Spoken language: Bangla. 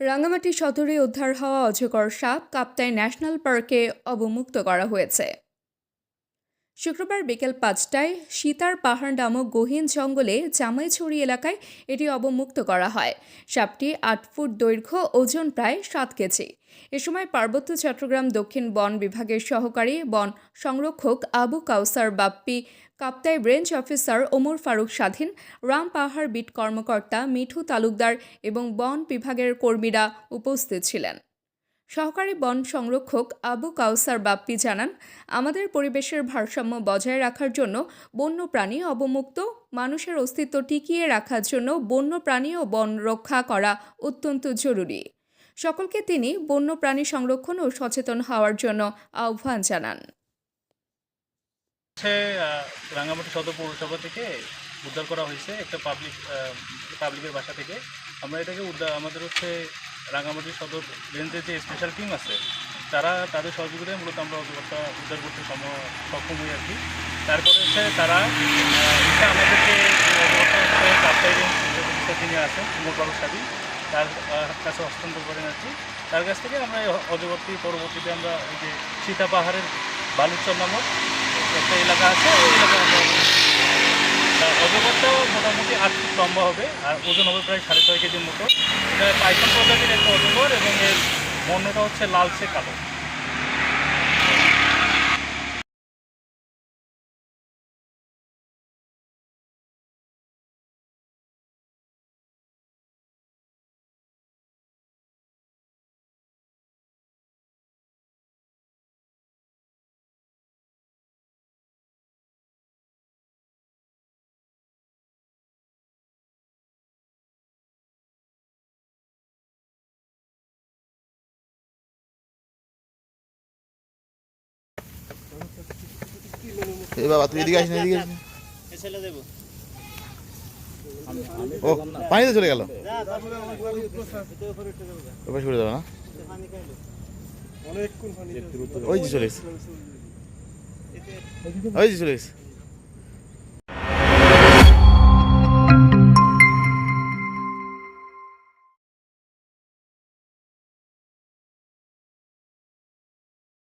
রাঙ্গামাটি সদরে উদ্ধার হওয়া অজগর সাপ কাপ্তাই ন্যাশনাল পার্কে অবমুক্ত করা হয়েছে। শুক্রবার বিকেল পাঁচটায় সীতার পাহাড় নামক গহীন জঙ্গলে জামাইছড়ি এলাকায় এটি অবমুক্ত করা হয়। সাপটি আট ফুট দৈর্ঘ্য, ওজন প্রায় সাত কেজি। এ সময় পার্বত্য চট্টগ্রাম দক্ষিণ বন বিভাগের সহকারী বন সংরক্ষক আবু কাউসার বাপ্পি, কাপ্তাই রেঞ্জ অফিসার ওমর ফারুক স্বাধীন, রাম পাহাড় বিট কর্মকর্তা মিঠু তালুকদার এবং বন বিভাগের কর্মীরা উপস্থিত ছিলেন। সহকারী বন সংরক্ষক আবু কাউসার বাপ্পি জানান, আমাদের পরিবেশের ভারসাম্য বজায় রাখার জন্য বন্যপ্রাণী অবমুক্ত, মানুষের অস্তিত্ব টিকিয়ে রাখার জন্য বন্যপ্রাণী ও বন রক্ষা করা অত্যন্ত জরুরি। সকলকে তিনি বন্যপ্রাণী সংরক্ষণ ও সচেতন হওয়ার জন্য আহ্বান জানান। রাঙ্গামাটি সদর পৌরসভা থেকে উদ্ধার করা হয়েছে একটা পাবলিক পাবলিকের বাসা থেকে। আমরা এটাকে উদ্ধার, আমাদের হচ্ছে রাঙ্গামাটি সদর রেঞ্জের যে স্পেশাল টিম আছে, তারা তাদের সহযোগিতায় মূলত আমরা অজগরটা উদ্ধার করতে সক্ষম আর কি। তারপরে হচ্ছে তারা আমাদেরকে কাপ্তাই রেঞ্জ অফিসার আছেন উমর তার কাছে হস্তান্তর করেন আর কি। তার কাছ থেকে আমরা অজগরটি পরবর্তীতে আমরা এই যে সীতা পাহাড়ের বালুচর নামক একটা এলাকা আছে, ওই এলাকায় আমরা মোটামুটি আট ফুট লম্বা হবে, আর ওজন হবে প্রায় সাড়ে ছয় কেজির মতো। এটা পাইথন প্রজাতির একটা অজগর এবং এর বর্ণটা হচ্ছে লালচে কালো। এ বাবা তুই এদিকে আসিস এদিকে। ও, পানিতে চলে গেল? সরে যাবে না? ওই যে চলে এসছে ওই যে চলে এসছে